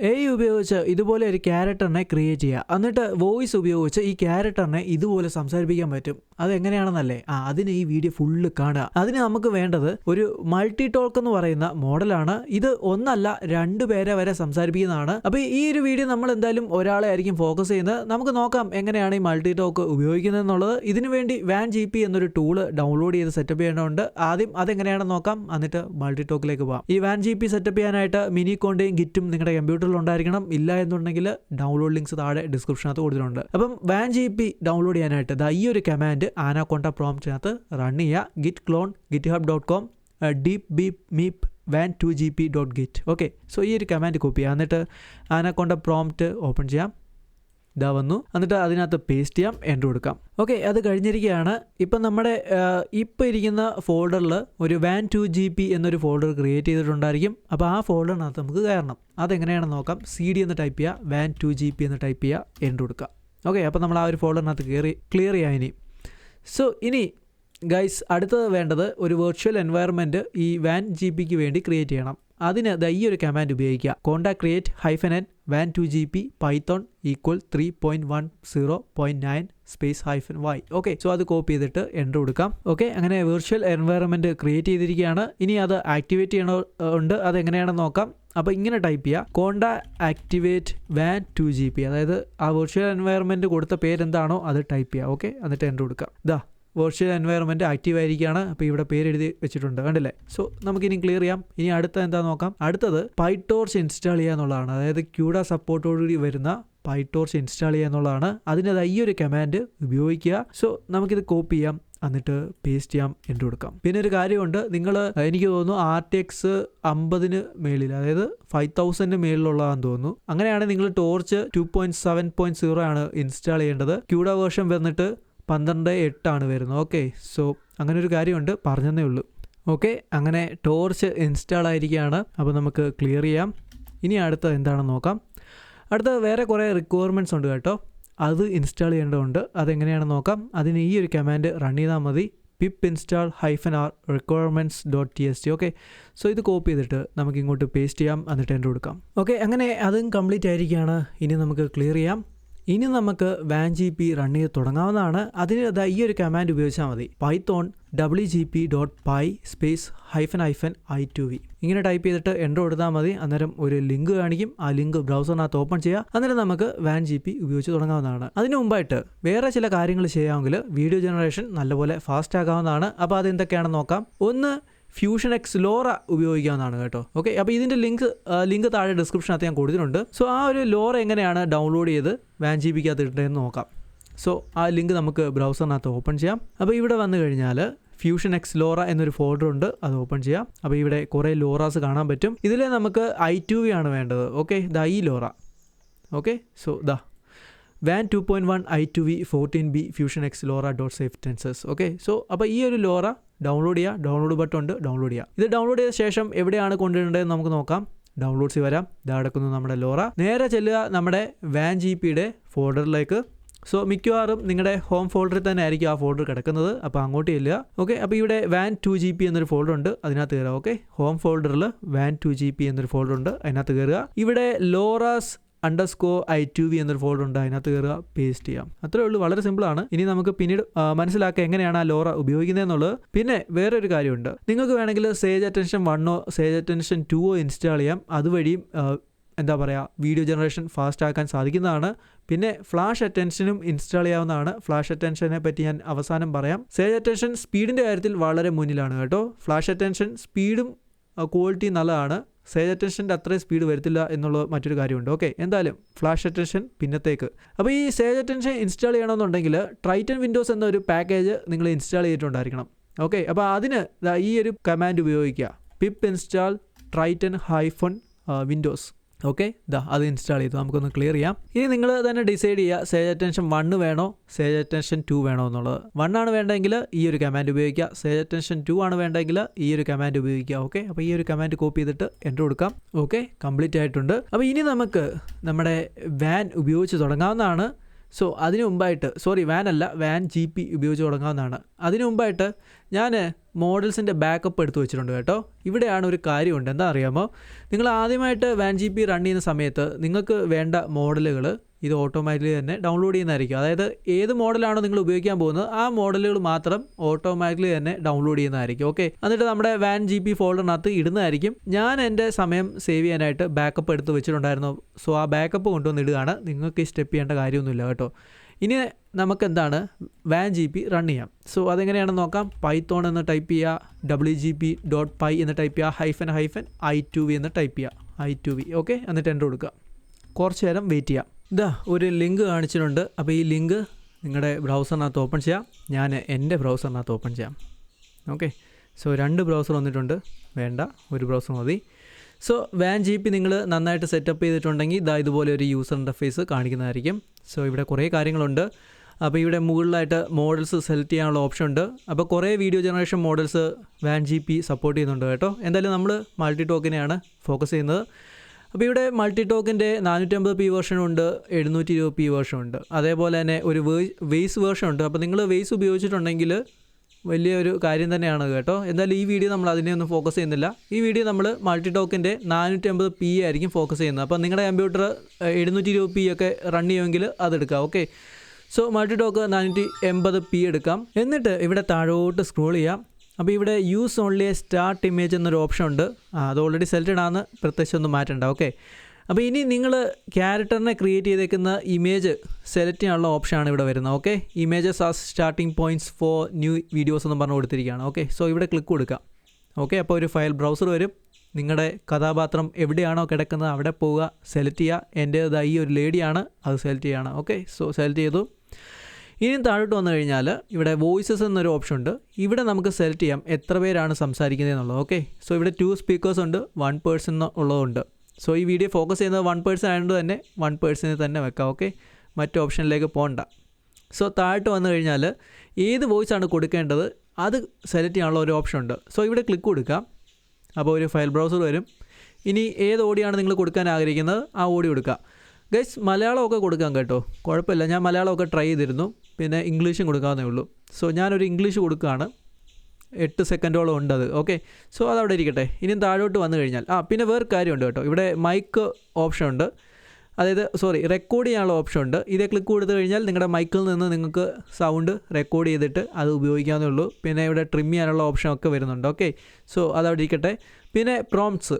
A ഉപയോഗിച്ച് ഇതുപോലെ ഒരു ക്യാരക്ടറിനെ ക്രിയേറ്റ് ചെയ്യുക. എന്നിട്ട് വോയിസ് ഉപയോഗിച്ച് ഈ ക്യാരക്ടറിനെ ഇതുപോലെ സംസാരിപ്പിക്കാൻ പറ്റും. അതെങ്ങനെയാണെന്നല്ലേ ആ അതിന് ഈ വീഡിയോ ഫുള്ള് കാണുക. അതിന് നമുക്ക് വേണ്ടത് ഒരു മൾട്ടി ടോക്ക് എന്ന് പറയുന്ന മോഡലാണ്. ഇത് ഒന്നല്ല രണ്ടു പേരെ വരെ സംസാരിപ്പിക്കുന്നതാണ്. അപ്പോൾ ഈ ഒരു വീഡിയോ നമ്മൾ എന്തായാലും ഒരാളെ ആയിരിക്കും ഫോക്കസ് ചെയ്യുന്നത്. നമുക്ക് നോക്കാം എങ്ങനെയാണ് ഈ മൾട്ടി ടോക്ക് ഉപയോഗിക്കുന്നത് എന്നുള്ളത് ഇതിനു വേണ്ടി വാൻ ജി പി എന്നൊരു ടൂൾ ഡൗൺലോഡ് ചെയ്ത് സെറ്റപ്പ് ചെയ്യേണ്ടതുണ്ട്. ആദ്യം അതെങ്ങനെയാണെന്ന് നോക്കാം. എന്നിട്ട് മൾട്ടി ടോക്കിലേക്ക് പോകാം ഈ വാൻ ജി പി സെറ്റപ്പ് ചെയ്യാനായിട്ട് മിനി കോണ്ടയും ഗിറ്റും നിങ്ങളുടെ കമ്പ്യൂട്ടറിൽ ഉണ്ടായിരിക്കണം ഇല്ല എന്നുണ്ടെങ്കിൽ ഡൗൺലോഡ് ലിങ്ക്സ് താഴെ ഡിസ്ക്രിപ്ഷനകത്ത് കൊടുത്തിട്ടുണ്ട്. അപ്പം വാൻ ജി പി ഡൗൺലോഡ് ചെയ്യാനായിട്ട് ദാ ഈ ഒരു കമാൻഡ് ആനാക്കൊണ്ട പ്രോംപ്റ്റിനകത്ത് റൺ ചെയ്യുക. Git clone github dot com deepbeepmeep Wan two G P dot git okay so ഈ ഒരു കമാൻഡ് കോപ്പി ചെയ്യാം എന്നിട്ട് ആനാക്കൊണ്ട പ്രോംപ്റ്റ് ഓപ്പൺ ചെയ്യാം. ഇതാ വന്നു. എന്നിട്ട് അതിനകത്ത് പേസ്റ്റ് ചെയ്യാം എന്റർ കൊടുക്കാം. ഓക്കെ അത് കഴിഞ്ഞിരിക്കുകയാണ്. ഇപ്പം നമ്മുടെ ഇപ്പോൾ ഇരിക്കുന്ന ഫോൾഡറിൽ ഒരു വാൻ ടു ജി പി എന്നൊരു ഫോൾഡർ ക്രിയേറ്റ് ചെയ്തിട്ടുണ്ടായിരിക്കും. അപ്പോൾ ആ ഫോൾഡറിനകത്ത് നമുക്ക് കയറണം. അതെങ്ങനെയാണെന്ന് നോക്കാം. സി ഡി എന്ന് ടൈപ്പ് ചെയ്യുക വാൻ ടു ജി പി എന്ന് ടൈപ്പ് ചെയ്യുക എന്റർ കൊടുക്കുക. ഓക്കെ അപ്പോൾ നമ്മൾ ആ ഒരു ഫോൾഡറിനകത്ത് കയറി ക്ലിയർ ചെയ്യാം ഇനി. സോ ഇനി ഗൈസ് അടുത്തത് വേണ്ടത് ഒരു വെർച്വൽ എൻവയറമെന്റ് ഈ വാൻ ജി പിക്ക് വേണ്ടി ക്രിയേറ്റ് ചെയ്യണം. അതിന് ഈ ഒരു കമാൻഡ് ഉപയോഗിക്കുക. Conda create hyphen N Wan two G P python equal three point one zero point nine space hyphen Y okay so അത് കോപ്പി ചെയ്തിട്ട് എന്റർ കൊടുക്കാം. ഓക്കെ അങ്ങനെ വെർച്വൽ എൻവയറമെന്റ് ക്രിയേറ്റ് ചെയ്തിരിക്കുകയാണ്. ഇനി അത് ആക്ടിവേറ്റ് ചെയ്യണോ ഉണ്ട് അത് എങ്ങനെയാണെന്ന് നോക്കാം. അപ്പോൾ ഇങ്ങനെ ടൈപ്പ് ചെയ്യുക conda activate Wan two G P അതായത് ആ വെർച്വൽ എൻവയറമെന്റ് കൊടുത്ത പേരെന്താണോ അത് ടൈപ്പ് ചെയ്യുക ഓക്കെ എന്നിട്ട് എന്റർ കൊടുക്കാം. ഇതാ വെർച്വൽ എൻവയറമെന്റ് ആക്റ്റീവ് ആയിരിക്കുകയാണ്. അപ്പോൾ ഇവിടെ പേര് എഴുതി വെച്ചിട്ടുണ്ട്. കണ്ടില്ലേ? സോ നമുക്കിനി ക്ലിയർ ചെയ്യാം. ഇനി അടുത്ത എന്താ നോക്കാം? അടുത്തത് പൈടോർച്ച് ഇൻസ്റ്റാൾ ചെയ്യുക എന്നുള്ളതാണ്. അതായത് ക്യൂഡ സപ്പോർട്ടോടുകൂടി വരുന്ന പൈടോർച്ച് ഇൻസ്റ്റാൾ ചെയ്യുക എന്നുള്ളതാണ്. അതിന്റെ ഈ ഒരു കമാൻഡ് ഉപയോഗിക്കുക. സോ നമുക്കിത് കോപ്പി ചെയ്യാം. എന്നിട്ട് പേസ്റ്റ് ചെയ്യാം എന്റെ കൊടുക്കാം. പിന്നെ ഒരു കാര്യമുണ്ട്. നിങ്ങൾ എനിക്ക് തോന്നുന്നു ആർ ടി എക്സ് അമ്പതിന് മേളിൽ അതായത് ഫൈവ് തൗസൻഡിന് മേളിലുള്ളതാണെന്ന് തോന്നുന്നു. അങ്ങനെയാണെങ്കിൽ നിങ്ങൾ torch two point seven point zero ആണ് ഇൻസ്റ്റാൾ ചെയ്യേണ്ടത്. ക്യൂഡ വേർഷൻ വന്നിട്ട് പന്ത്രണ്ട് എട്ടാണ് വരുന്നത്. ഓക്കെ സോ അങ്ങനെ ഒരു കാര്യമുണ്ട്. പറഞ്ഞതേ ഉള്ളൂ. ഓക്കെ അങ്ങനെ ടോർച്ച് ഇൻസ്റ്റാൾ ആയിരിക്കുകയാണ്. അപ്പോൾ നമുക്ക് ക്ലിയർ ചെയ്യാം. ഇനി അടുത്ത എന്താണെന്ന് നോക്കാം. അടുത്ത വേറെ കുറേ റിക്വയർമെന്റ്സ് ഉണ്ട് കേട്ടോ. അത് ഇൻസ്റ്റാൾ ചെയ്യേണ്ടതുണ്ട്. അതെങ്ങനെയാണെന്ന് നോക്കാം. അതിന് ഈ ഒരു കമാൻഡ് റൺ ചെയ്താൽ മതി. Pip install hyphen R requirements dot T S T okay so ഇത് കോപ്പി ചെയ്തിട്ട് നമുക്ക് ഇങ്ങോട്ട് പേസ്റ്റ് ചെയ്യാം. എന്നിട്ട് എന്റെ കൊടുക്കാം. ഓക്കെ അങ്ങനെ അതും കംപ്ലീറ്റ് ആയിരിക്കുകയാണ്. ഇനി നമുക്ക് ക്ലിയർ ചെയ്യാം. ഇനി നമുക്ക് വാൻ ജി പി റൺ ചെയ്ത് തുടങ്ങാവുന്നതാണ്. അതിന് ഈ ഒരു കമാൻഡ് ഉപയോഗിച്ചാൽ മതി. Python W G P dot py space hyphen hyphen I two V ഇങ്ങനെ ടൈപ്പ് ചെയ്തിട്ട് എന്റർ കൊടുത്താൽ മതി. അന്നേരം ഒരു ലിങ്ക് കാണിക്കും. ആ ലിങ്ക് ബ്രൗസറിനകത്ത് ഓപ്പൺ ചെയ്യുക അന്നേരം നമുക്ക് വാൻ ജി പി ഉപയോഗിച്ച് തുടങ്ങാവുന്നതാണ്. അതിന് മുമ്പായിട്ട് വേറെ ചില കാര്യങ്ങൾ ചെയ്യാമെങ്കിൽ വീഡിയോ ജനറേഷൻ നല്ലപോലെ ഫാസ്റ്റ് ആകാവുന്നതാണ് അപ്പോൾ അതെന്തൊക്കെയാണെന്ന് നോക്കാം. ഒന്ന് ഫ്യൂഷൻ എക്സ് ലോറ ഉപയോഗിക്കാവുന്നതാണ് കേട്ടോ. ഓക്കെ അപ്പോൾ ഇതിന്റെ ലിങ്ക് ലിങ്ക് താഴെ ഡിസ്ക്രിപ്ഷനകത്ത് ഞാൻ കൊടുത്തിട്ടുണ്ട്. സോ ആ ഒരു ലോറ എങ്ങനെയാണ് ഡൗൺലോഡ് ചെയ്ത് വാൻ ജി ബിക്കകത്ത് നോക്കാം. സോ ആ ലിങ്ക് നമുക്ക് ബ്രൗസറിനകത്ത് ഓപ്പൺ ചെയ്യാം. അപ്പോൾ ഇവിടെ വന്നു കഴിഞ്ഞാൽ ഫ്യൂഷൻ എക്സ് ലോറ എന്നൊരു ഫോൾഡർ ഉണ്ട് അത് ഓപ്പൺ ചെയ്യാം. അപ്പോൾ ഇവിടെ കുറേ ലോറാസ് കാണാൻ പറ്റും. ഇതിൽ നമുക്ക് ഐ ടു വി ആണ് വേണ്ടത്. Okay the I LoRA okay so the. Wan two point one I two V fourteen B fusion X LoRA dot safetensors okay so അപ്പോൾ ഈ ഒരു ലോറ ഡൗൺലോഡ് ചെയ്യുക ഡൗൺലോഡ് ബട്ടൺ ഉണ്ട് ഡൗൺലോഡ് ചെയ്യുക ഇത് download ചെയ്ത ശേഷം എവിടെയാണ് കൊണ്ടുവരേണ്ടതെന്ന് നമുക്ക് നോക്കാം. ഡൗൺലോഡ്സ് വരാം. ഇതടക്കുന്നു നമ്മുടെ ലോറ. നേരെ ചെല്ലുക നമ്മുടെ വാൻ ജി പിയുടെ ഫോൾഡറിലേക്ക് സോ മിക്കവാറും നിങ്ങളുടെ ഹോം ഫോൾഡറിൽ തന്നെ ആയിരിക്കും ആ ഫോൾഡർ കിടക്കുന്നത്. അപ്പോൾ അങ്ങോട്ട് ചെല്ലുക. ഓക്കെ അപ്പോൾ ഇവിടെ വാൻ ടു ജി പി എന്നൊരു ഫോൾഡർ ഉണ്ട്. അതിനകത്ത് കയറുക. ഓക്കെ ഹോം ഫോൾഡറിൽ വാൻ ടു ജി പി എന്നൊരു ഫോൾഡർ ഉണ്ട്. അതിനകത്ത് കയറുക. ഇവിടെ LoRAs underscore I two V എന്നൊരു ഫോൾഡർ ഉണ്ട്. അതിനകത്ത് കയറുക പേസ്റ്റ് ചെയ്യാം. അത്രേ ഉള്ളൂ. വളരെ സിമ്പിളാണ് ഇനി നമുക്ക് പിന്നീട് മനസ്സിലാക്കുക എങ്ങനെയാണ് ആ ലോറ ഉപയോഗിക്കുന്നത് എന്നുള്ളത് പിന്നെ വേറൊരു കാര്യമുണ്ട്. നിങ്ങൾക്ക് വേണമെങ്കിൽ സേജ് അറ്റൻഷൻ വണ്ണോ സേജ് അറ്റൻഷൻ ടുവോ ഇൻസ്റ്റാൾ ചെയ്യാം. അതുവഴിയും എന്താ പറയുക വീഡിയോ ജനറേഷൻ ഫാസ്റ്റ് ആക്കാൻ സാധിക്കുന്നതാണ്. പിന്നെ ഫ്ലാഷ് അറ്റൻഷനും ഇൻസ്റ്റാൾ ചെയ്യാവുന്നതാണ്. ഫ്ലാഷ് അറ്റൻഷനെ പറ്റി ഞാൻ അവസാനം പറയാം. സേജ് അറ്റൻഷൻ സ്പീഡിന്റെ കാര്യത്തിൽ വളരെ മുന്നിലാണ് കേട്ടോ. ഫ്ലാഷ് അറ്റൻഷൻ സ്പീഡും ക്വാളിറ്റി നല്ലതാണ്. സേജ് അറ്റൻഷന്റെ അത്രയും സ്പീഡ് വരത്തില്ല എന്നുള്ള മറ്റൊരു കാര്യമുണ്ട്. ഓക്കെ എന്തായാലും ഫ്ലാഷ് അറ്റൻഷൻ പിന്നത്തേക്ക്. അപ്പോൾ ഈ സേജ് അറ്റൻഷൻ ഇൻസ്റ്റാൾ ചെയ്യണമെന്നുണ്ടെങ്കിൽ ട്രൈറ്റൻ വിൻഡോസ് എന്നൊരു പാക്കേജ് നിങ്ങൾ ഇൻസ്റ്റാൾ ചെയ്തിട്ടുണ്ടായിരിക്കണം. ഓക്കെ അപ്പോൾ അതിന് ഈ ഒരു കമാൻഡ് ഉപയോഗിക്കുക. Pip install Triton hyphen Windows okay ഇതാ അത് ഇൻസ്റ്റാൾ ചെയ്തു. നമുക്കൊന്ന് ക്ലിയർ ചെയ്യാം. ഇനി നിങ്ങൾ തന്നെ ഡിസൈഡ് ചെയ്യുക സേജ് അറ്റൻഷൻ വണ്ണ് വേണോ സേജ് അറ്റൻഷൻ ടു വേണോ എന്നുള്ളത്. വൺ ആണ് വേണ്ടെങ്കിൽ ഈ ഒരു കമാൻഡ് ഉപയോഗിക്കുക. സേജ് അറ്റൻഷൻ ടു ആണ് വേണ്ടെങ്കിൽ ഈ ഒരു കമാൻഡ് ഉപയോഗിക്കുക. ഓക്കെ അപ്പോൾ ഈ ഒരു കമാൻഡ് കോപ്പി ചെയ്തിട്ട് എന്റർ കൊടുക്കാം. ഓക്കെ കംപ്ലീറ്റ് ആയിട്ടുണ്ട്. അപ്പോൾ ഇനി നമുക്ക് നമ്മുടെ വാൻ ഉപയോഗിച്ച് തുടങ്ങാവുന്നതാണ്. സോ അതിനു മുമ്പായിട്ട് സോറി വാൻ അല്ല വാൻ ജി പി ഉപയോഗിച്ച് തുടങ്ങാവുന്നതാണ്. അതിനു മുമ്പായിട്ട് ഞാൻ മോഡൽസിന്റെ ബാക്കപ്പ് എടുത്ത് വെച്ചിട്ടുണ്ട് കേട്ടോ. ഇവിടെയാണ് ഒരു കാര്യമുണ്ട്. എന്താ അറിയാമോ? നിങ്ങൾ ആദ്യമായിട്ട് വാൻ ജി പി റൺ ചെയ്യുന്ന സമയത്ത് നിങ്ങൾക്ക് വേണ്ട മോഡലുകൾ ഇത് ഓട്ടോമാറ്റിക്കലി തന്നെ ഡൗൺലോഡ് ചെയ്യുന്നതായിരിക്കും. അതായത് ഏത് മോഡലാണോ നിങ്ങൾ ഉപയോഗിക്കാൻ പോകുന്നത് ആ മോഡലുകൾ മാത്രം ഓട്ടോമാറ്റിക്കലി തന്നെ ഡൗൺലോഡ് ചെയ്യുന്നതായിരിക്കും. ഓക്കെ എന്നിട്ട് നമ്മുടെ വാൻ ജി പി ഫോൾഡറിനകത്ത് ഇടുന്നതായിരിക്കും. ഞാൻ എന്റെ സമയം സേവ് ചെയ്യാനായിട്ട് ബാക്കപ്പ് എടുത്ത് വെച്ചിട്ടുണ്ടായിരുന്നു. സോ ആ ബാക്കപ്പ് കൊണ്ടുവന്ന് ഇടുകയാണ്. നിങ്ങൾക്ക് സ്റ്റെപ്പ് ചെയ്യേണ്ട കാര്യമൊന്നുമില്ല കേട്ടോ. ഇനി നമുക്ക് എന്താണ് വാൻ ജി പി റൺ ചെയ്യാം. സോ അതെങ്ങനെയാണെന്ന് നോക്കാം. പൈത്തോൺ എന്ന് ടൈപ്പ് ചെയ്യുക W G P dot py എന്ന് ടൈപ്പ് ചെയ്യുക hyphen hyphen I two V എന്ന് ടൈപ്പ് ചെയ്യുക. ഐ ടു വി ഓക്കെ എന്നിട്ട് എന്റെ കൊടുക്കുക. കുറച്ച് നേരം വെയിറ്റ് ചെയ്യാം. ഇതാ ഒരു ലിങ്ക് കാണിച്ചിട്ടുണ്ട്. അപ്പോൾ ഈ ലിങ്ക് നിങ്ങളുടെ ബ്രൗസറിനകത്ത് ഓപ്പൺ ചെയ്യാം. ഞാൻ എന്റെ ബ്രൗസറിനകത്ത് ഓപ്പൺ ചെയ്യാം. ഓക്കെ. സോ രണ്ട് ബ്രൗസർ വന്നിട്ടുണ്ട്. വേണ്ട ഒരു ബ്രൗസർ മതി. സോ വാൻ ജി പി നിങ്ങൾ നന്നായിട്ട് സെറ്റപ്പ് ചെയ്തിട്ടുണ്ടെങ്കിൽ ഇതാ ഇതുപോലെ ഒരു യൂസർ ഇന്റർഫേസ് കാണിക്കുന്നതായിരിക്കും. സോ ഇവിടെ കുറേ കാര്യങ്ങളുണ്ട്. അപ്പോൾ ഇവിടെ മുകളിലായിട്ട് മോഡൽസ് സെലക്ട് ചെയ്യാനുള്ള ഓപ്ഷൻ ഉണ്ട്. അപ്പോൾ കുറേ video generation models Wan G P support ചെയ്യുന്നുണ്ട് കേട്ടോ. എന്തായാലും നമ്മൾ മൾട്ടി ടോക്കിനെയാണ് ഫോക്കസ് ചെയ്യുന്നത്. അപ്പോൾ ഇവിടെ മൾട്ടി ടോക്കിന്റെ നാനൂറ്റമ്പത് പി വേർഷൻ ഉണ്ട് എഴുന്നൂറ്റി ഇരുപത് പി വേർഷൻ ഉണ്ട്. അതേപോലെ തന്നെ ഒരു വേസ് വേർഷൻ ഉണ്ട്. അപ്പോൾ നിങ്ങൾ വേസ് ഉപയോഗിച്ചിട്ടുണ്ടെങ്കിൽ വലിയൊരു കാര്യം തന്നെയാണ് കേട്ടോ. എന്തായാലും ഈ വീഡിയോ നമ്മൾ അതിനെ ഒന്നും ഫോക്കസ് ചെയ്യുന്നില്ല. ഈ വീഡിയോ നമ്മൾ മൾട്ടി ടോക്കിന്റെ നാനൂറ്റമ്പത് പി ആയിരിക്കും ഫോക്കസ് ചെയ്യുന്നത്. അപ്പോൾ നിങ്ങളുടെ കമ്പ്യൂട്ടർ എഴുന്നൂറ്റി ഇരുപത് പി ഒക്കെ റൺ ചെയ്യുമെങ്കിൽ അതെടുക്കാം ഓക്കെ സോ മൾട്ടി ടോക്ക് നാനൂറ്റി എൺപത് പി എടുക്കാം. എന്നിട്ട് ഇവിടെ താഴോട്ട് സ്ക്രോൾ ചെയ്യാം. അപ്പോൾ ഇവിടെ use only a start image എന്നൊരു ഓപ്ഷൻ ഉണ്ട്. അത് ഓൾറെഡി സെലക്റ്റഡ് ആണ്. പ്രത്യേകിച്ച് ഒന്നും മാറ്റണ്ട. ഓക്കെ അപ്പോൾ ഇനി നിങ്ങൾ ക്യാരക്ടറിനെ ക്രിയേറ്റ് ചെയ്തേക്കുന്ന ഇമേജ് സെലക്ട് ചെയ്യാനുള്ള ഓപ്ഷനാണ് ഇവിടെ വരുന്നത്. Okay images as starting points for new videos എന്ന് പറഞ്ഞു കൊടുത്തിരിക്കുകയാണ്. ഓക്കെ സോ ഇവിടെ ക്ലിക്ക് കൊടുക്കാം ഓക്കെ അപ്പോൾ ഒരു ഫയൽ ബ്രൗസർ വരും. നിങ്ങളുടെ കഥാപാത്രം എവിടെയാണോ കിടക്കുന്നത് അവിടെ പോവുക സെലക്ട് ചെയ്യുക. എന്റെ ഈ ഒരു ലേഡിയാണ് അത് സെലക്ട് ചെയ്യണം ഓക്കെ സോ സെലക്ട് ചെയ്തു. ഇനിയും താഴോട്ട് വന്നു കഴിഞ്ഞാൽ ഇവിടെ വോയിസസ് എന്നൊരു ഓപ്ഷൻ ഉണ്ട്. ഇവിടെ നമുക്ക് സെലക്ട് ചെയ്യാം എത്ര പേരാണ് സംസാരിക്കുന്നത് എന്നുള്ളത്. ഓക്കെ സോ ഇവിടെ ടു സ്പീക്കേഴ്സ് ഉണ്ട് വൺ പേഴ്സൺ ഉള്ളതുണ്ട്. സോ ഈ വീഡിയോ ഫോക്കസ് ചെയ്യുന്നത് വൺ പേഴ്സൺ ആയതുകൊണ്ട് തന്നെ വൺ പേഴ്സണിൽ തന്നെ വെക്കാം. ഓക്കെ മറ്റു ഓപ്ഷനിലേക്ക് പോകണ്ട സോ താഴോട്ട് വന്നു കഴിഞ്ഞാൽ ഏത് വോയിസ് ആണ് കൊടുക്കേണ്ടത് അത് സെലക്ട് ചെയ്യാനുള്ള ഒരു ഓപ്ഷൻ ഉണ്ട്. സോ ഇവിടെ ക്ലിക്ക് കൊടുക്കാം. അപ്പോൾ ഒരു ഫയൽ ബ്രൗസർ വരും. ഇനി ഏത് ഓടിയാണ് നിങ്ങൾ കൊടുക്കാൻ ആഗ്രഹിക്കുന്നത്? ആ ഓഡിയോ കൊടുക്കുക ഗൈസ് മലയാളമൊക്കെ കൊടുക്കാം കേട്ടോ. കുഴപ്പമില്ല. ഞാൻ മലയാളമൊക്കെ ട്രൈ ചെയ്തിരുന്നു. പിന്നെ ഇംഗ്ലീഷും കൊടുക്കാവുന്നേ ഉള്ളൂ. സോ ഞാനൊരു ഇംഗ്ലീഷ് കൊടുക്കുകയാണ് എട്ട് സെക്കൻഡോളം ഉണ്ട് അത്. ഓക്കെ സോ അതവിടെ ഇരിക്കട്ടെ. ഇനിയും താഴോട്ട് വന്നു കഴിഞ്ഞാൽ. ആ പിന്നെ വേറെ കാര്യമുണ്ട് കേട്ടോ. ഇവിടെ മൈക്ക് ഓപ്ഷൻ ഉണ്ട്. അതായത് സോറി റെക്കോർഡ് ചെയ്യാനുള്ള ഓപ്ഷൻ ഉണ്ട്. ഇതേ ക്ലിക്ക് കൊടുത്തു കഴിഞ്ഞാൽ നിങ്ങളുടെ മൈക്കിൽ നിന്ന് നിങ്ങൾക്ക് സൗണ്ട് റെക്കോർഡ് ചെയ്തിട്ട് അത് ഉപയോഗിക്കാവുന്നേ ഉള്ളൂ. പിന്നെ ഇവിടെ ട്രിം ചെയ്യാനുള്ള ഓപ്ഷൻ ഒക്കെ വരുന്നുണ്ട്. ഓക്കെ സോ അതവിടെ ഇരിക്കട്ടെ. പിന്നെ പ്രോംപ്റ്റ്സ്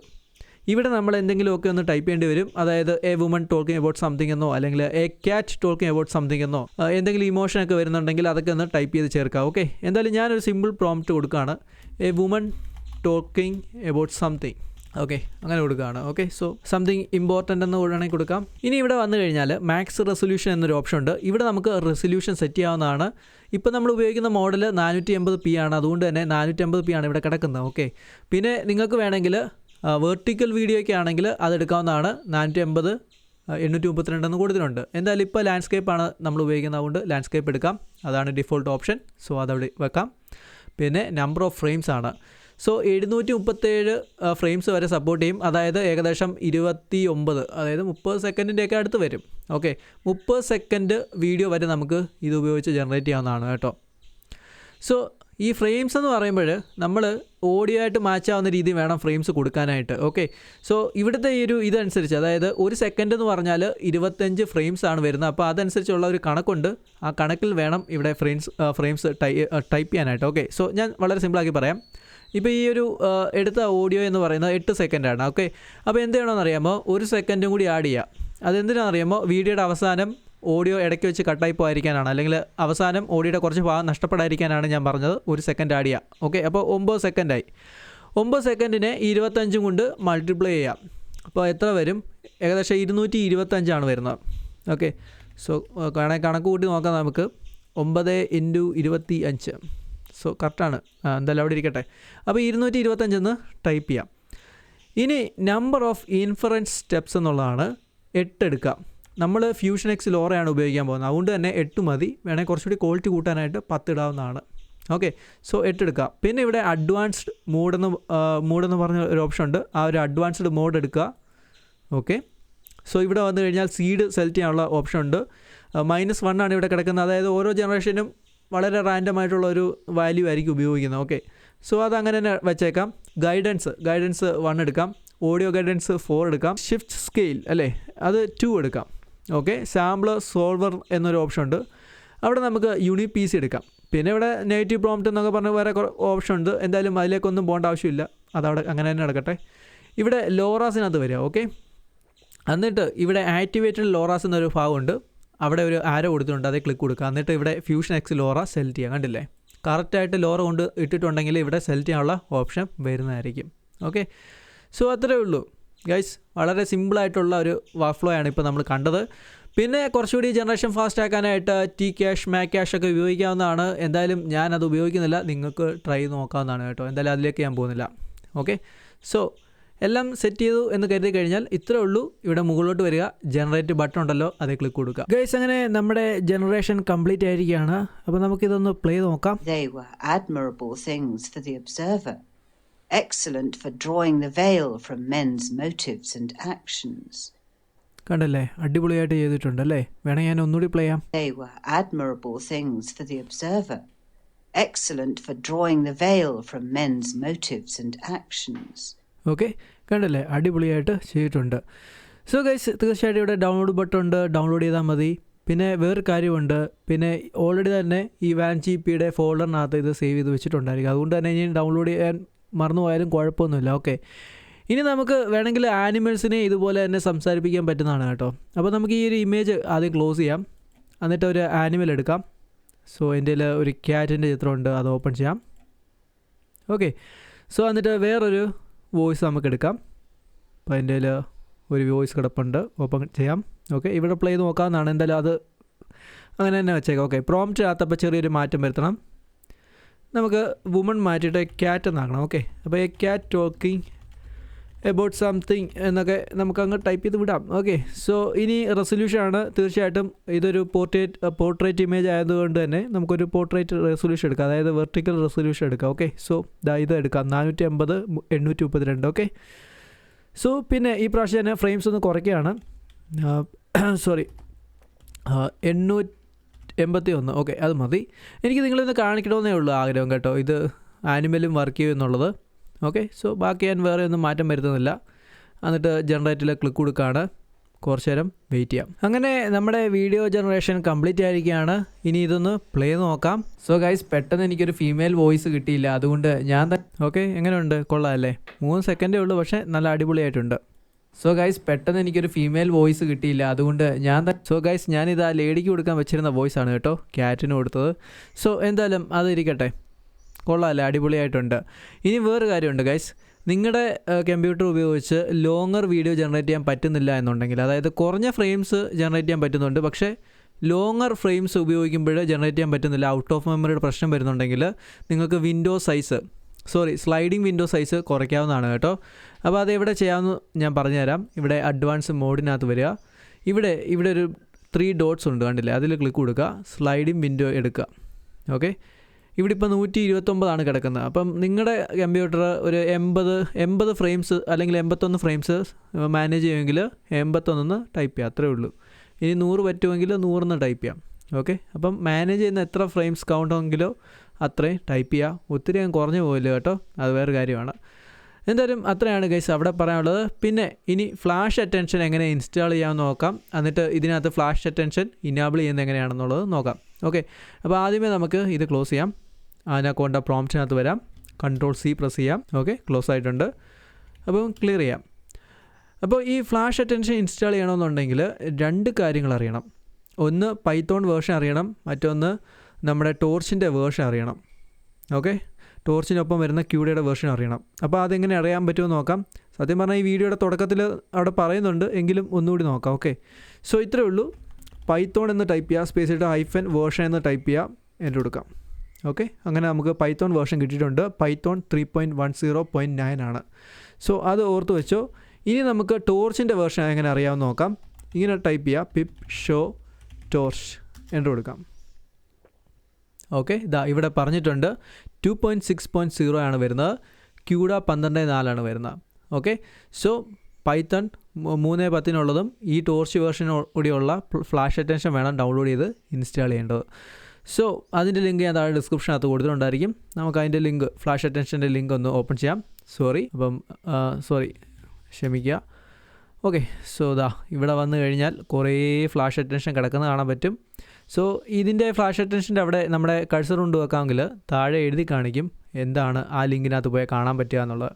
ഇവിടെ നമ്മൾ എന്തെങ്കിലുമൊക്കെ ഒന്ന് ടൈപ്പ് ചെയ്യേണ്ടി വരും. അതായത് a woman talking about something എന്നോ അല്ലെങ്കിൽ a cat talking about something എന്നോ എന്തെങ്കിലും ഇമോഷൻ ഒക്കെ വരുന്നുണ്ടെങ്കിൽ അതൊക്കെ ഒന്ന് ടൈപ്പ് ചെയ്ത് ചേർക്കാം ഓക്കെ എന്തായാലും ഞാനൊരു സിമ്പിൾ പ്രോംപ്റ്റ് കൊടുക്കുകയാണ്. A woman talking about something okay അങ്ങനെ കൊടുക്കുകയാണ് ഓക്കെ സോ സംതിങ് ഇമ്പോർട്ടന്റ് എന്ന് വേണമെങ്കിൽ കൊടുക്കാം. ഇനി ഇവിടെ വന്നു കഴിഞ്ഞാൽ മാക്സ് റെസൊല്യൂഷൻ എന്നൊരു ഓപ്ഷൻ ഉണ്ട്. ഇവിടെ നമുക്ക് റെസൊല്യൂഷൻ സെറ്റ് ചെയ്യാവുന്നതാണ്. ഇപ്പോൾ നമ്മൾ ഉപയോഗിക്കുന്ന മോഡൽ നാനൂറ്റി എൺപത് പി ആണ്. അതുകൊണ്ട് തന്നെ നാനൂറ്റി അമ്പത് പി ആണ് ഇവിടെ കിടക്കുന്നത് ഓക്കെ പിന്നെ നിങ്ങൾക്ക് വേണമെങ്കിൽ വേർട്ടിക്കൽ വീഡിയോ ഒക്കെ ആണെങ്കിൽ അതെടുക്കാവുന്നതാണ് നാനൂറ്റി എൺപത് എണ്ണൂറ്റി മുപ്പത്തിരണ്ട് എന്ന് കൊടുത്തിട്ടുണ്ട്. എന്തായാലും ഇപ്പോൾ ലാൻഡ്സ്കേപ്പാണ് നമ്മൾ ഉപയോഗിക്കുന്നത്. കൊണ്ട് ലാൻഡ്സ്കേപ്പ് എടുക്കാം. അതാണ് ഡിഫോൾട്ട് ഓപ്ഷൻ സോ അതവിടെ വെക്കാം. പിന്നെ നമ്പർ ഓഫ് ഫ്രെയിംസ് ആണ്. സോ എഴുന്നൂറ്റി മുപ്പത്തേഴ് ഫ്രെയിംസ് വരെ സപ്പോർട്ട് ചെയ്യും. അതായത് ഏകദേശം ഇരുപത്തി ഒമ്പത് അതായത് മുപ്പത് സെക്കൻഡിന്റെയൊക്കെ അടുത്ത് വരും. ഓക്കെ മുപ്പത് സെക്കൻഡ് വീഡിയോ വരെ നമുക്ക് ഇത് ഉപയോഗിച്ച് ജനറേറ്റ് ചെയ്യാവുന്നതാണ് കേട്ടോ. സോ ഈ ഫ്രെയിംസ് എന്ന് പറയുമ്പോൾ നമ്മൾ ഓഡിയോ ആയിട്ട് മാച്ച് ആവുന്ന രീതി വേണം ഫ്രെയിംസ് കൊടുക്കാനായിട്ട്. ഓക്കെ സോ ഇവിടുത്തെ ഈ ഒരു ഇതനുസരിച്ച് അതായത് ഒരു സെക്കൻഡ് എന്ന് പറഞ്ഞാൽ ഇരുപത്തഞ്ച് ഫ്രെയിംസ് ആണ് വരുന്നത്. അപ്പോൾ അതനുസരിച്ചുള്ള ഒരു കണക്കുണ്ട്. ആ കണക്കിൽ വേണം ഇവിടെ ഫ്രെയിംസ് ഫ്രെയിംസ് ടൈപ്പ് ചെയ്യാനായിട്ട്. ഓക്കെ സോ ഞാൻ വളരെ സിമ്പിളാക്കി പറയാം. ഇപ്പോൾ ഈ ഒരു എടുത്ത ഓഡിയോ എന്ന് പറയുന്നത് എട്ട് സെക്കൻഡാണ് ഓക്കെ അപ്പോൾ എന്ത് ചെയ്യണമെന്ന് അറിയാമോ ഒരു സെക്കൻഡും കൂടി ആഡ് ചെയ്യുക അതെന്തിനാണെന്ന് അറിയാമോ വീഡിയോയുടെ അവസാനം ഓഡിയോ ഇടയ്ക്ക് വെച്ച് കട്ടായി പോകാതിരിക്കാനാണ്. അല്ലെങ്കിൽ അവസാനം ഓഡിയോയുടെ കുറച്ച് ഭാഗം നഷ്ടപ്പെടാതിരിക്കാനാണ് ഞാൻ പറഞ്ഞത്. ഒരു സെക്കൻഡ് ആഡ് ചെയ്യാം. ഓക്കെ അപ്പോൾ ഒമ്പത് സെക്കൻഡായി ഒമ്പത് സെക്കൻഡിനെ ഇരുപത്തഞ്ചും കൊണ്ട് മൾട്ടിപ്ലൈ ചെയ്യാം. അപ്പോൾ എത്ര വരും? ഏകദേശം ഇരുന്നൂറ്റി ഇരുപത്തഞ്ചാണ് വരുന്നത്. ഓക്കെ സോ കണക്ക് കണക്ക് കൂട്ടി നോക്കാം നമുക്ക്. ഒമ്പത് ഇന്റു ഇരുപത്തി അഞ്ച് സോ കറക്റ്റാണ് എന്തായാലും അവിടെ ഇരിക്കട്ടെ. അപ്പോൾ ഇരുന്നൂറ്റി ഇരുപത്തഞ്ചെന്ന് ടൈപ്പ് ചെയ്യാം. ഇനി നമ്പർ ഓഫ് ഇൻഫറൻസ് സ്റ്റെപ്സ് എന്നുള്ളതാണ്. എട്ട് എടുക്കാം. നമ്മൾ ഫ്യൂഷൻ എക്സ് ലോറയാണ് ഉപയോഗിക്കാൻ പോകുന്നത്. അതുകൊണ്ട് തന്നെ എട്ട് മതി. വേണമെങ്കിൽ കുറച്ചുകൂടി ക്വാളിറ്റി കൂട്ടാനായിട്ട് പത്ത് ഇടാവുന്നതാണ്. ഓക്കെ സോ എടുക്കാം പിന്നെ ഇവിടെ അഡ്വാൻസ്ഡ് മോഡെന്ന് മോഡെന്ന് പറഞ്ഞ ഒരു ഓപ്ഷൻ ഉണ്ട്. ആ ഒരു അഡ്വാൻസ്ഡ് മോഡ് എടുക്കുക. ഓക്കെ സോ ഇവിടെ വന്നു കഴിഞ്ഞാൽ സീഡ് സെലക്ട് ചെയ്യാനുള്ള ഓപ്ഷൻ ഉണ്ട്. മൈനസ് വൺ ആണ് ഇവിടെ കിടക്കുന്നത്. അതായത് ഓരോ ജനറേഷനും വളരെ റാൻഡം ആയിട്ടുള്ള ഒരു വാല്യൂ ആയിരിക്കും ഉപയോഗിക്കുന്നത്. ഓക്കെ സോ അത് അങ്ങനെ തന്നെ വെച്ചേക്കാം. ഗൈഡൻസ് ഗൈഡൻസ് വൺ എടുക്കാം. ഓഡിയോ ഗൈഡൻസ് ഫോർ എടുക്കാം. ഷിഫ്റ്റ് സ്കെയിൽ അല്ലേ? അത് ടു എടുക്കാം. ഓക്കെ സാമ്പിൾ സോൾവർ എന്നൊരു ഓപ്ഷൻ ഉണ്ട്. അവിടെ നമുക്ക് യൂണി പി സി എടുക്കാം. പിന്നെ ഇവിടെ നെഗറ്റീവ് പ്രോംപ്റ്റ് എന്നൊക്കെ പറഞ്ഞ് വേറെ ഓപ്ഷൻ ഉണ്ട്. എന്തായാലും അതിലേക്കൊന്നും പോകേണ്ട ആവശ്യമില്ല. അതവിടെ അങ്ങനെ തന്നെ നടക്കട്ടെ. ഇവിടെ ലോറാസിനകത്ത് വരിക ഓക്കെ? എന്നിട്ട് ഇവിടെ ആക്ടിവേറ്റഡ് ലോറാസ് എന്നൊരു ഭാഗമുണ്ട് അവിടെ ഒരു ആരോ കൊടുത്തിട്ടുണ്ട് അതേ ക്ലിക്ക് കൊടുക്കുക. എന്നിട്ട് ഇവിടെ ഫ്യൂഷൻ എക്സ് ലോറ സെലക്ട് ചെയ്യാം കണ്ടില്ലേ? കറക്റ്റായിട്ട് ലോറ കൊണ്ട് ഇട്ടിട്ടുണ്ടെങ്കിൽ ഇവിടെ സെലക്ട് ചെയ്യാനുള്ള ഓപ്ഷൻ വരുന്നതായിരിക്കും ഓക്കെ? സോ അത്രേ ഉള്ളൂ. ഗൈസ് വളരെ സിമ്പിളായിട്ടുള്ള ഒരു വർക്ക്ഫ്ലോ ആണ് ഇപ്പോൾ നമ്മൾ കണ്ടത്. പിന്നെ കുറച്ചുകൂടി ജനറേഷൻ ഫാസ്റ്റ് ആക്കാനായിട്ട് ടി ക്യാഷ് മാക് ക്യാഷ് ഒക്കെ ഉപയോഗിക്കാവുന്നതാണ്. എന്തായാലും ഞാൻ അത് ഉപയോഗിക്കുന്നില്ല. നിങ്ങൾക്ക് ട്രൈ നോക്കാവുന്നതാണ് കേട്ടോ. എന്തായാലും അതിലേക്ക് ഞാൻ പോകുന്നില്ല. ഓക്കെ സോ എല്ലാം സെറ്റ് ചെയ്തു എന്ന് കരുതി കഴിഞ്ഞാൽ ഇത്രേ ഉള്ളൂ. ഇവിടെ മുകളിലോട്ട് വരിക. ജനറേറ്റ് ബട്ടൺ ഉണ്ടല്ലോ അതേ ക്ലിക്ക് കൊടുക്കുക. ഗൈസ് അങ്ങനെ നമ്മുടെ ജനറേഷൻ കംപ്ലീറ്റ് ആയിരിക്കുകയാണ്. അപ്പോൾ നമുക്കിതൊന്ന് പ്ലേ നോക്കാം. Excellent for drawing the veil from men's motives and actions. കണ്ടല്ലേ? അടിപൊളിയായിട്ട് ചെയ്തിട്ടുണ്ട് അല്ലേ വേണമെങ്കിൽ ഞാൻ ഒന്നുകൂടി പ്ലേ ചെയ്യാം. They were admirable things for the observer, excellent for drawing the veil from men's motives and actions. Okay കണ്ടല്ലേ? അടിപൊളിയായിട്ട് ചെയ്തിട്ടുണ്ട്. സോ ഗൈസ് തീർച്ചയായിട്ടും ഇവിടെ ഡൗൺലോഡ് ബട്ടൺ ഉണ്ട്. ഡൗൺലോഡ് ചെയ്താൽ മതി. പിന്നെ വേറൊരു കാര്യമുണ്ട്. പിന്നെ ഓൾറെഡി തന്നെ ഈ വാൻ ജി പിയുടെ ഫോൾഡറിനകത്ത് ഇത് സേവ് ചെയ്ത് വെച്ചിട്ടുണ്ടായിരിക്കും. അതുകൊണ്ട് തന്നെ ഇനി ഡൗൺലോഡ് ചെയ്യാൻ മറന്നുപോയാലും കുഴപ്പമൊന്നുമില്ല. ഓക്കെ ഇനി നമുക്ക് വേണമെങ്കിൽ ആനിമൽസിനെ ഇതുപോലെ തന്നെ സംസാരിപ്പിക്കാൻ പറ്റുന്നതാണ് കേട്ടോ. അപ്പോൾ നമുക്ക് ഈ ഒരു ഇമേജ് ആദ്യം ക്ലോസ് ചെയ്യാം. എന്നിട്ട് ഒരു ആനിമൽ എടുക്കാം. സോ എന്റെ ഒരു ക്യാറ്റിന്റെ ചിത്രമുണ്ട്. അത് ഓപ്പൺ ചെയ്യാം. ഓക്കെ സോ എന്നിട്ട് വേറൊരു വോയിസ് നമുക്ക് എടുക്കാം. അപ്പോൾ എന്റെ ഒരു വോയിസ് കിടപ്പുണ്ട്. ഓപ്പൺ ചെയ്യാം. ഓക്കെ ഇവിടെ പ്ലേ നോക്കാമെന്നാണ്. എന്തായാലും അത് അങ്ങനെ തന്നെ വെച്ചേക്കാം. ഓക്കെ പ്രോംപ്റ്റ് ആത്തപ്പോൾ ചെറിയൊരു മാറ്റം വരുത്തണം. നമുക്ക് വുമൺ മാറ്റിയിട്ട് ക്യാറ്റ് എന്നാക്കണം ഓക്കെ അപ്പോൾ a cat talking about something എന്നൊക്കെ നമുക്ക് അങ്ങ് ടൈപ്പ് ചെയ്ത് വിടാം ഓക്കെ സോ ഇനി റെസൊല്യൂഷൻ ആണ്. തീർച്ചയായിട്ടും ഇതൊരു പോർട്രേറ്റ് പോർട്രേറ്റ് ഇമേജ് ആയതുകൊണ്ട് തന്നെ നമുക്കൊരു പോർട്രേറ്റ് റെസൊല്യൂഷൻ എടുക്കാം. അതായത് വെർട്ടിക്കൽ റെസൊല്യൂഷൻ എടുക്കാം ഓക്കെ സോ ദാ ഇത് എടുക്കാം. നാനൂറ്റി അമ്പത് എണ്ണൂറ്റി മുപ്പത്തിരണ്ട് ഓക്കെ സോ പിന്നെ ഈ പ്രാവശ്യം തന്നെ ഫ്രെയിംസ് ഒന്ന് കുറയ്ക്കുകയാണ്. സോറി എണ്ണൂറ്റി എൺപത്തി ഒന്ന് ഓക്കെ അത് മതി. എനിക്ക് നിങ്ങളിന്ന് കാണിക്കണമെന്നേ ഉള്ളൂ ആഗ്രഹം കേട്ടോ. ഇത് ആനിമലും വർക്ക് ചെയ്യും എന്നുള്ളത്. ഓക്കെ സോ ബാക്കി ഞാൻ വേറെ ഒന്നും മാറ്റം വരുത്തുന്നില്ല. എന്നിട്ട് ജനറേറ്ററിൽ ക്ലിക്ക് കൊടുക്കുകയാണ് കുറച്ച് നേരം വെയിറ്റ് ചെയ്യാം. അങ്ങനെ നമ്മുടെ വീഡിയോ ജനറേഷൻ കംപ്ലീറ്റ് ആയിരിക്കുകയാണ്. ഇനി ഇതൊന്ന് പ്ലേ നോക്കാം. സോ ഗൈസ് പെട്ടെന്ന് എനിക്കൊരു ഫീമെയിൽ വോയിസ് കിട്ടിയില്ല. അതുകൊണ്ട് ഞാൻ ഓക്കെ എങ്ങനെയുണ്ട്? കൊള്ളാം അല്ലേ? മൂന്ന് സെക്കൻഡേ ഉള്ളൂ പക്ഷേ നല്ല അടിപൊളിയായിട്ടുണ്ട്. സോ ഗൈസ് പെട്ടെന്ന് എനിക്കൊരു ഫീമെയിൽ വോയിസ് കിട്ടിയില്ല. അതുകൊണ്ട് ഞാൻ സോ ഗൈസ് ഞാനിത് ആ ലേഡിക്ക് കൊടുക്കാൻ വെച്ചിരുന്ന വോയിസ് ആണ് കേട്ടോ. ക്യാറ്റിന് കൊടുത്തത്. സോ എന്തായാലും അതിരിക്കട്ടെ. കൊള്ളാമല്ലേ അടിപൊളിയായിട്ടുണ്ട്. ഇനി വേറെ കാര്യമുണ്ട് ഗൈസ് നിങ്ങളുടെ കമ്പ്യൂട്ടർ ഉപയോഗിച്ച് ലോങ്ങർ വീഡിയോ ജനറേറ്റ് ചെയ്യാൻ പറ്റുന്നില്ല എന്നുണ്ടെങ്കിൽ അതായത് കുറഞ്ഞ ഫ്രെയിംസ് ജനറേറ്റ് ചെയ്യാൻ പറ്റുന്നുണ്ട് പക്ഷേ ലോങ്ങർ ഫ്രെയിംസ് ഉപയോഗിക്കുമ്പോൾ ജനറേറ്റ് ചെയ്യാൻ പറ്റുന്നില്ല. ഔട്ട് ഓഫ് മെമ്മറിയുടെ പ്രശ്നം വരുന്നുണ്ടെങ്കിൽ നിങ്ങൾക്ക് window size sorry sliding window size കുറയ്ക്കാവുന്നതാണ് കേട്ടോ. അപ്പോൾ അത് എവിടെ ചെയ്യാമെന്ന് ഞാൻ പറഞ്ഞുതരാം. ഇവിടെ അഡ്വാൻസ് മോഡിനകത്ത് വരിക. ഇവിടെ ഇവിടെ ഒരു ത്രീ ഡോട്ട്സ് ഉണ്ട് കണ്ടില്ലേ? അതിൽ ക്ലിക്ക് കൊടുക്കുക. സ്ലൈഡിംഗ് വിൻഡോ എടുക്കുക. ഓക്കെ ഇവിടെ ഇപ്പോൾ നൂറ്റി ഇരുപത്തൊമ്പതാണ് കിടക്കുന്നത്. അപ്പം നിങ്ങളുടെ കമ്പ്യൂട്ടർ ഒരു എൺപത് എൺപത് ഫ്രെയിംസ് അല്ലെങ്കിൽ എൺപത്തൊന്ന് ഫ്രെയിംസ് മാനേജ് ചെയ്യുമെങ്കിൽ എൺപത്തൊന്ന് ടൈപ്പ് ചെയ്യാം. അത്രേ ഉള്ളൂ. ഇനി നൂറ് പറ്റുമെങ്കിൽ നൂറെന്ന് ടൈപ്പ് ചെയ്യാം. ഓക്കെ അപ്പം മാനേജ് ചെയ്യുന്ന എത്ര ഫ്രെയിംസ് കൗണ്ട് എങ്കിലോ അത്രയും ടൈപ്പ് ചെയ്യുക ഒത്തിരി അങ്ങ് കുറഞ്ഞു പോയില്ല കേട്ടോ. അത് വേറെ കാര്യമാണ്. എന്തായാലും അത്രയാണ് ഗൈസ് അവിടെ പറയാനുള്ളത്. പിന്നെ ഇനി ഫ്ലാഷ് അറ്റൻഷൻ എങ്ങനെ ഇൻസ്റ്റാൾ ചെയ്യാമെന്ന് നോക്കാം. എന്നിട്ട് ഇതിനകത്ത് ഫ്ലാഷ് അറ്റൻഷൻ ഇനാബിൾ ചെയ്യുന്നത് എങ്ങനെയാണെന്നുള്ളത് നോക്കാം. ഓക്കെ അപ്പോൾ ആദ്യമേ നമുക്ക് ഇത് ക്ലോസ് ചെയ്യാം. അതിനകത്ത് പ്രോംപ്റ്റിനകത്ത് വരാം. കൺട്രോൾ സി പ്രസ് ചെയ്യാം. ഓക്കെ ക്ലോസ് ആയിട്ടുണ്ട്. അപ്പോൾ ക്ലിയർ ചെയ്യാം. അപ്പോൾ ഈ ഫ്ലാഷ് അറ്റൻഷൻ ഇൻസ്റ്റാൾ ചെയ്യണമെന്നുണ്ടെങ്കിൽ രണ്ട് കാര്യങ്ങൾ അറിയണം. ഒന്ന് പൈത്തോൺ വേർഷൻ അറിയണം. മറ്റൊന്ന് നമ്മുടെ ടോർച്ചിന്റെ വേർഷൻ അറിയണം. ഓക്കെ? ടോർച്ചിനൊപ്പം വരുന്ന ക്യൂഡയുടെ വേർഷൻ അറിയണം. അപ്പോൾ അതെങ്ങനെ അറിയാൻ പറ്റുമോ നോക്കാം. സത്യം പറഞ്ഞാൽ ഈ വീഡിയോയുടെ തുടക്കത്തിൽ അവിടെ പറയുന്നുണ്ട് എങ്കിലും ഒന്നുകൂടി നോക്കാം. ഓക്കെ? സോ ഇത്രയേ ഉള്ളൂ. പൈത്തോൺ എന്ന് ടൈപ്പ് ചെയ്യുക സ്പേസ് ഇട്ട് ഹൈഫൻ വേർഷൻ എന്ന് ടൈപ്പ് ചെയ്യുക എന്റെ കൊടുക്കാം. ഓക്കെ? അങ്ങനെ നമുക്ക് പൈത്തോൺ വേർഷൻ കിട്ടിയിട്ടുണ്ട്. Python three point one zero point nine ആണ്. സോ അത് ഓർത്ത് വെച്ചോ. ഇനി നമുക്ക് ടോർച്ചിന്റെ വേർഷൻ എങ്ങനെ അറിയാമെന്ന് നോക്കാം. ഇങ്ങനെ ടൈപ്പ് ചെയ്യുക പിപ്പ് ഷോ ടോർച്ച് എന്റെ കൊടുക്കാം. ഓക്കെ ഇതാ ഇവിടെ പറഞ്ഞിട്ടുണ്ട് two point six point zero ആണ് വരുന്നത്. ക്യൂഡ പന്ത്രണ്ട് നാലാണ് വരുന്നത്. ഓക്കെ സോ പൈത്തൺ മൂന്ന് പത്തിനുള്ളതും ഈ ടോർച്ച് വേർഷൻ കൂടിയുള്ള ഫ്ലാഷ് അറ്റൻഷൻ വേണം ഡൗൺലോഡ് ചെയ്ത് ഇൻസ്റ്റാൾ ചെയ്യേണ്ടത്. സോ അതിന്റെ ലിങ്ക് ഞാൻ താഴെ ഡിസ്ക്രിപ്ഷനകത്ത് കൊടുത്തിട്ടുണ്ടായിരിക്കും. നമുക്ക് അതിന്റെ ലിങ്ക് ഫ്ലാഷ് അറ്റൻഷന്റെ ലിങ്ക് ഒന്ന് ഓപ്പൺ ചെയ്യാം. സോറി അപ്പം സോറി ക്ഷമിക്കുക. ഓക്കെ സോ ദാ ഇവിടെ വന്നു കഴിഞ്ഞാൽ കുറേ ഫ്ലാഷ് അറ്റൻഷൻ കിടക്കുന്ന കാണാൻ പറ്റും. സോ ഇതിന്റെ ഫ്ലാഷ് അറ്റൻഷന്റെ അവിടെ നമ്മുടെ കഴ്സർ കൊണ്ട് വെക്കാമെങ്കിൽ താഴെ എഴുതി കാണിക്കും എന്താണ് ആ ലിങ്കിനകത്ത് പോയാൽ കാണാൻ പറ്റുക എന്നുള്ളത്.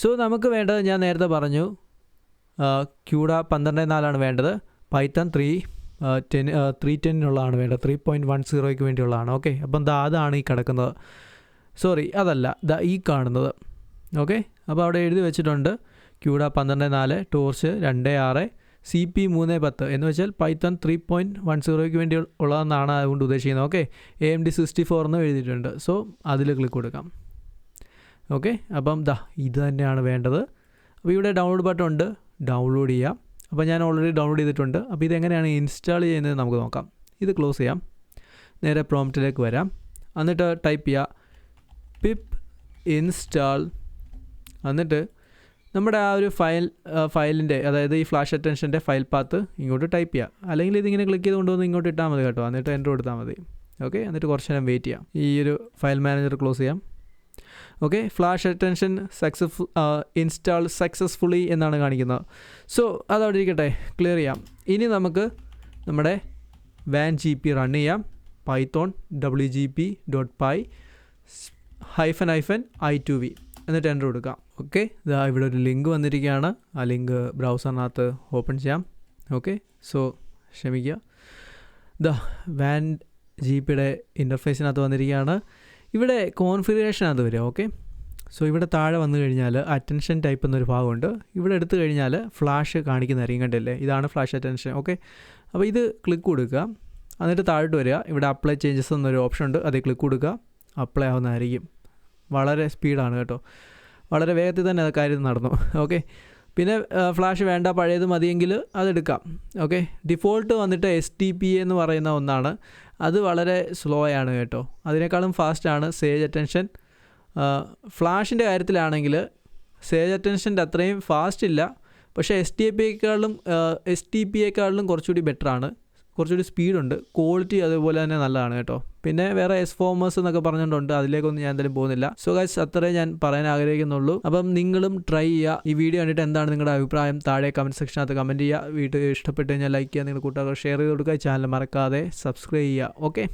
സോ നമുക്ക് വേണ്ടത് ഞാൻ നേരത്തെ പറഞ്ഞു ക്യൂഡ പന്ത്രണ്ട് നാലാണ് വേണ്ടത് പൈത്തൺ ത്രീ ടെൻ ത്രീ ടെന്നിനുള്ളതാണ് വേണ്ടത് ത്രീ പോയിന്റ് വൺ സീറോയ്ക്ക് വേണ്ടിയുള്ളതാണ്. ഓക്കെ അപ്പം ദാ അതാണ് ഈ കിടക്കുന്നത്. സോറി അതല്ല ദ ഈ കാണുന്നത്. ഓക്കെ അപ്പോൾ അവിടെ എഴുതി വെച്ചിട്ടുണ്ട് ക്യൂഡ പന്ത്രണ്ട് നാല് ടോർച്ച് രണ്ട് ആറ് സി പി മൂന്ന് പത്ത് എന്ന് വെച്ചാൽ പൈത്തൺ ത്രീ പോയിന്റ് വൺ സീറോയ്ക്ക് വേണ്ടി ഉള്ളതെന്നാണ് അതുകൊണ്ട് ഉദ്ദേശിക്കുന്നത്. Okay A M D sixty four എന്ന് എഴുതിയിട്ടുണ്ട്. സോ അതിൽ ക്ലിക്ക് കൊടുക്കാം. ഓക്കെ അപ്പം ദാ ഇത് തന്നെയാണ് വേണ്ടത്. അപ്പോൾ ഇവിടെ ഡൗൺലോഡ് ബട്ടൺ ഉണ്ട്. ഡൗൺലോഡ് ചെയ്യാം. അപ്പോൾ ഞാൻ ഓൾറെഡി ഡൗൺലോഡ് ചെയ്തിട്ടുണ്ട്. അപ്പോൾ ഇതെങ്ങനെയാണ് ഇൻസ്റ്റാൾ ചെയ്യുന്നത് നമുക്ക് നോക്കാം. ഇത് ക്ലോസ് ചെയ്യാം. നേരെ പ്രോംപ്റ്റിലേക്ക് വരാം. എന്നിട്ട് ടൈപ്പ് ചെയ്യുക. പിപ്പ് ഇൻസ്റ്റാൾ എന്നിട്ട് നമ്മുടെ ആ ഒരു ഫയൽ ഫയലിന്റെ അതായത് ഈ ഫ്ലാഷ് അറ്റൻഷന്റെ ഫയൽ പാത്ത് ഇങ്ങോട്ട് ടൈപ്പ് ചെയ്യുക അല്ലെങ്കിൽ ഇതിങ്ങനെ ക്ലിക്ക് ചെയ്ത് കൊണ്ടുവന്ന് ഇങ്ങോട്ട് ഇട്ടാൽ മതി കേട്ടോ. എന്നിട്ട് എന്റർ കൊടുത്താൽ മതി. ഓക്കെ? എന്നിട്ട് കുറച്ച് നേരം വെയിറ്റ് ചെയ്യാം. ഈ ഒരു ഫയൽ മാനേജർ ക്ലോസ് ചെയ്യാം. Okay? Flash attention successful install successfully എന്നാണ് കാണിക്കുന്നത്. സോ അതവിടെ ഇരിക്കട്ടെ. ക്ലിയർ ചെയ്യാം. ഇനി നമുക്ക് നമ്മുടെ വാൻ ജി പി റൺ ചെയ്യാം. Python W G P dot py hyphen hyphen I two V. എന്നിട്ട് എന്റർ കൊടുക്കാം. ഓക്കെ ഇതാ ഇവിടെ ഒരു ലിങ്ക് വന്നിരിക്കുകയാണ്. ആ ലിങ്ക് ബ്രൗസറിനകത്ത് ഓപ്പൺ ചെയ്യാം. ഓക്കെ സോ ക്ഷമിക്കുക. ദ വാൻ ജി പിയുടെ ഇന്റർഫേസിനകത്ത് വന്നിരിക്കുകയാണ്. ഇവിടെ കോൺഫിഗറേഷനകത്ത് വരിക ഓക്കെ സോ ഇവിടെ താഴെ വന്നു കഴിഞ്ഞാൽ അറ്റൻഷൻ ടൈപ്പ് എന്നൊരു ഭാഗമുണ്ട്. ഇവിടെ എടുത്തു കഴിഞ്ഞാൽ ഫ്ലാഷ് കാണിക്കുന്നതായിരിക്കും കണ്ടില്ലേ? ഇതാണ് ഫ്ലാഷ് അറ്റൻഷൻ ഓക്കെ അപ്പോൾ ഇത് ക്ലിക്ക് കൊടുക്കുക. എന്നിട്ട് താഴോട്ട് വരിക. ഇവിടെ അപ്ലൈ ചേഞ്ചസ് എന്നൊരു ഓപ്ഷൻ ഉണ്ട്. അതിൽ ക്ലിക്ക് കൊടുക്കുക. അപ്ലൈ ആവുന്നതായിരിക്കും. വളരെ സ്പീഡാണ് കേട്ടോ. വളരെ വേഗത്തിൽ തന്നെ കാര്യം നടന്നു. ഓക്കെ പിന്നെ ഫ്ലാഷ് വേണ്ട പഴയത് മതിയെങ്കിൽ അതെടുക്കാം ഓക്കെ ഡിഫോൾട്ട് വന്നിട്ട് എസ് ടി പി എന്ന് പറയുന്ന ഒന്നാണ്. അത് വളരെ സ്ലോ ആണ് കേട്ടോ. അതിനേക്കാളും ഫാസ്റ്റാണ് സേജ് അറ്റൻഷൻ ഫ്ലാഷിന്റെ കാര്യത്തിലാണെങ്കിൽ സേജ് അറ്റൻഷന്റെ അത്രയും ഫാസ്റ്റ് ഇല്ല. പക്ഷേ എസ് ടി എ പിയേക്കാളും എസ് ടി പിയേക്കാളിലും കുറച്ചുകൂടി ബെറ്ററാണ് കുറച്ചുകൂടി സ്പീഡുണ്ട് ക്വാളിറ്റി അതുപോലെ തന്നെ നല്ലതാണ് കേട്ടോ. പിന്നെ വേറെ എസ് ഫോമേഴ്സ് എന്നൊക്കെ പറഞ്ഞിട്ടുണ്ട് അതിലേക്കൊന്നും ഞാൻ എന്തായാലും പോകുന്നില്ല. സോ ഗൈസ് അത്രേ ഞാൻ പറയാൻ ആഗ്രഹിക്കുന്നുള്ളൂ. അപ്പം നിങ്ങളും ട്രൈ ചെയ്യുക. ഈ വീഡിയോ കണ്ടിട്ട് എന്താണ് നിങ്ങളുടെ അഭിപ്രായം? താഴെ കമന്റ് സെക്ഷനകത്ത് കമന്റ് ചെയ്യുക. വീഡിയോ ഇഷ്ടപ്പെട്ട് കഴിഞ്ഞാൽ ലൈക്ക് ചെയ്യുക. നിങ്ങളുടെ കൂട്ടുകാർക്ക് ഷെയർ ചെയ്ത് കൊടുക്കുക. ചാനൽ മറക്കാതെ സബ്സ്ക്രൈബ് ചെയ്യുക. ഓക്കെ